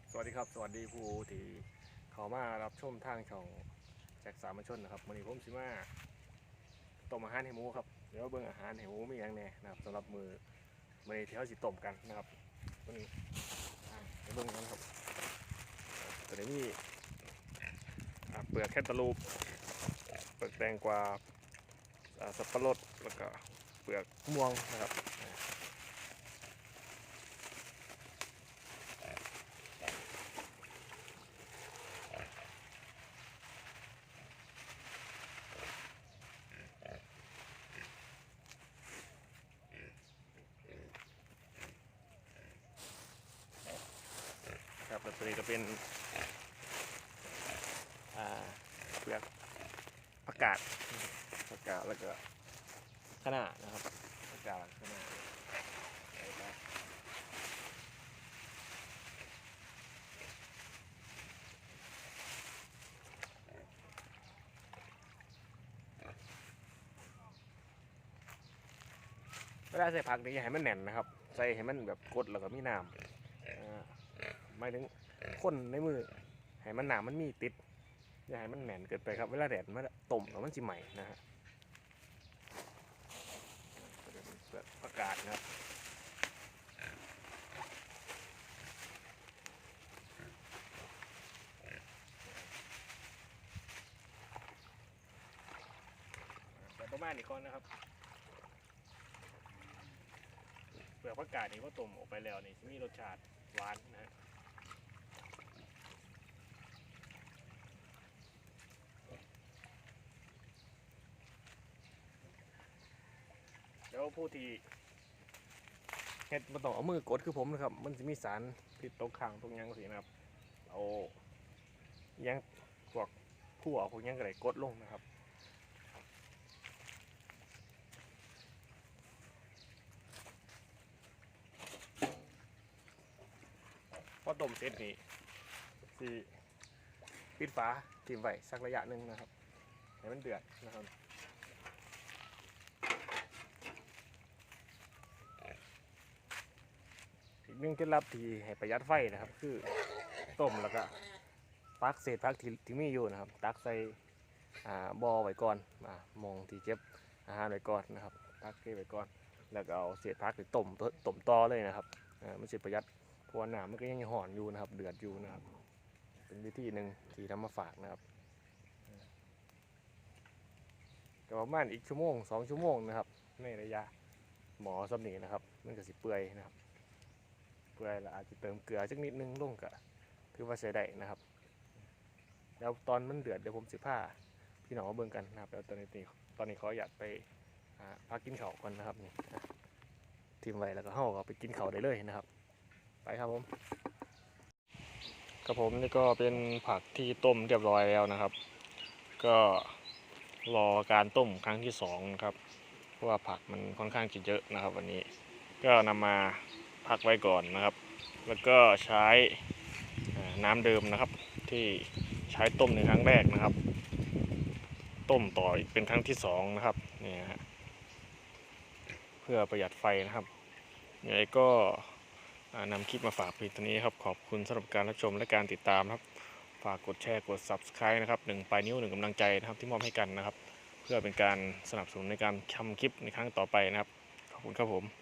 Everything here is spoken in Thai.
ับสวัสดีครับ สวัสดีผู้ที่เขามารับชมทางช่องแจ็คสามัญชนนะครับวันนี้ผมชิมาต้มอาหารให้หมูครับ เดี๋ยวเบิ่งอาหารให้หมูมีอย่างแน่นะครับสำหรับมือมือนี้ที่เขาสิต้มกันนะครับวันนี้เดี๋ยวเบิ่งกันครับตัวนี้มีเปลือกแคนตาลูปเปลือกแตงกว่าสับปะรดแล้วก็เปลือกม่วงนะครับ ครับแล้วตัว นี้ก็เป็นอ่าเปลือกผักกาดผักกาดแล้วก็ขนานะครับผักกาดขนาเวลาใส่ผักนี่อย่าให้มันแน่นนะครับ ใส่ให้มันแบบกดแล้วก็มีน้ำอ่าหมายถึง คนในมือให้มันหนามันมีติด อย่าให้มันแหน่นเกินไปครับ เวลาแดดมันต้มแล้วมันจิใหม่นะฮะประกาศนะครับแต่ประมาณนี้ก่อนนะครับเปลือกผักกาดนี่ก็ต้มออกไปแล้วนี่มีรสชาติหวานนะฮะ แล้วผู้ที่เฮ็ดมันต้องเอามือกดคือผมนะครับ มันจะมีสารพิษตกค้างตรงยังสินะครับเอายังพวกขั่วพวกยังก็ได้กดลงนะครับพอต้มเสร็จนี่สิปิดฝาทิ้งไว้สักระยะหนึ่งนะครับให้มันเดือดนะครับอีก หนึ่งเคล็ดลับที่ให้ประหยัดไฟนะครับ คือต้มแล้วก็ตักเศษผักที่ที่มีอยู่นะครับ ตักใส่อ่าบอไว้ก่อนอ่ามองที่เก็บอาหารไว้ก่อนนะครับตักเก็บไว้ก่อน แล้วก็เอาเศษผักไปต้มต้มต่อเลยนะครับอ่ามันจะประหยัดพราะว่าน้ำมันก็ยังห่อนอยู่นะครับ เดือดอยู่นะครับ เป็นวิธีหนึ่งที่ทำมาฝากนะครับก็ประมาณอีกชั่วโมงสองชั่วโมงนะครับ ในระยะหมอสำนีนะครับ มันก็สิเปื่อยนะครับ ปื่อยแล้วอาจจะเติมเกลือสักนิดนึงลงก็ถือว่าใช้ได้นะครับ แล้วตอนมันเดือดเดี๋ยวผมสิผ้าพี่น้องมาเบิ่งกันนะครับแล้วตอนนี้ตอนนี้ขออยากไปพักกินข้าวก่อนนะครับนี่ทีมไว้แล้วก็ห่อก็ไปกินข้าวได้เลยนะครับ ไปครับผมครับผมนี่ก็เป็นผักที่ต้มเรียบร้อยแล้วนะครับ ก็รอการต้มครั้งที่สองนะครับเพราะว่าผักมันค่อนข้างจะเยอะนะครับ วันนี้ก็นำมา พักไว้ก่อนนะครับ แล้วก็ใช้น้ำเดิมนะครับ ที่ใช้ต้มในครั้งแรกนะครับ ต้มต่ออีกเป็นครั้งที่สองนะครับนี่ฮะเพื่อประหยัดไฟนะครับยังไงก็อ่านำคลิปมาฝากเพียงเท่านี้ครับ ขอบคุณสำหรับการรับชมและการติดตามครับ ฝากกดแชร์กด Subscribe นะครับหนึ่งปลายนิ้วหนึ่งกำลังใจนะครับที่มอบให้กันนะครับ เพื่อเป็นการสนับสนุนในการทำคลิปในครั้งต่อไปนะครับ ขอบคุณครับผม